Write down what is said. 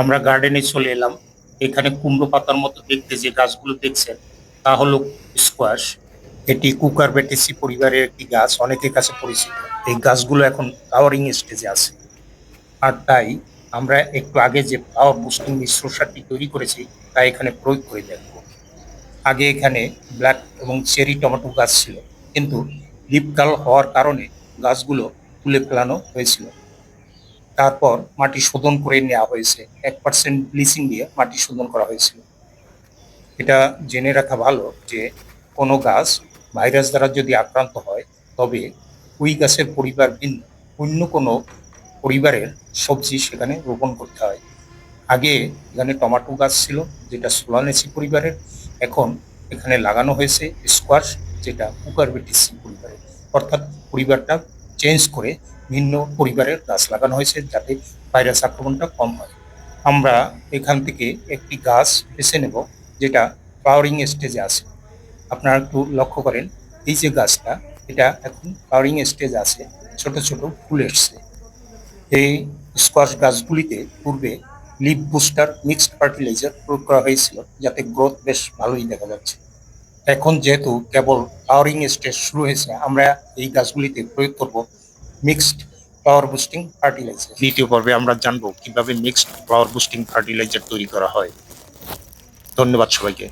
আমরা গার্ডেনে চলে এলাম। এখানে কুমড়ো পাতার মতো দেখতে যে গাছগুলো দেখছেন, তা হলো স্কোয়াশ এটি কুকার বেটেসি পরিবারের একটি গাছ, অনেকের কাছে পরিচিত। এই গাছগুলো এখন ফ্লাওয়ারিং স্টেজে আছে। আর তাই আমরা একটু আগে যে পাওয়ার বুস্টিং মিশ্র সারটি তৈরি করেছি, তা এখানে প্রয়োগ করে দেখব। আগে এখানে ব্ল্যাক এবং চেরি টমেটো গাছ ছিল, কিন্তু লিপ কাল হওয়ার কারণে গাছগুলো তুলে ফেলানো হয়েছিল। তারপর মাটি শোধন করে নেওয়া হয়েছে। এক পার্সেন্ট ব্লিচিং দিয়ে মাটি শোধন করা হয়েছিল। এটা জেনে রাখা ভালো যে কোনো গাছ ভাইরাস দ্বারা যদি আক্রান্ত হয়, তবে ওই গাছের পরিবার ভিন্ন। অন্য কোনো পরিবারের সবজি সেখানে রোপণ করতে হয়। আগে এখানে টমেটো গাছ ছিল, যেটা সোলানেসি পরিবারের। এখন এখানে লাগানো হয়েছে স্কোয়াশ যেটা কুকারবেটিসি পরিবারের। অর্থাৎ পরিবারটা চেঞ্জ করে ভিন্ন পরিবারের গাছ লাগানো হয়েছে যাতে ভাইরাস আক্রমণটা কম হয়। আমরা এখান থেকে একটি গাছ বেছে নেব যেটা ফ্লাওয়ারিং স্টেজে আছে। আপনারা একটু লক্ষ্য করেন, এই যে গাছটা, এটা এখন ফ্লাওয়ারিং স্টেজ আছে, ছোট ছোট ফুল এসছে। এই স্কোয়াশ গাছগুলিতে পূর্বে লিপ বুস্টার মিক্সড ফার্টিলাইজার প্রয়োগ করা হয়েছিল, যাতে গ্রোথ বেশ ভালোই দেখা যাচ্ছে। এখন যেহেতু কেবল ফ্লাওয়ারিং স্টেজ শুরু হয়েছে, আমরা এই গাছগুলিতে প্রয়োগ করব মিক্সড পাওয়ার বুস্টিং ফার্টিলাইজার দ্বিতীয় পর্বে আমরা জানব কীভাবে মিক্সড পাওয়ার বুস্টিং ফার্টিলাইজার তৈরি করা হয়। ধন্যবাদ সবাইকে।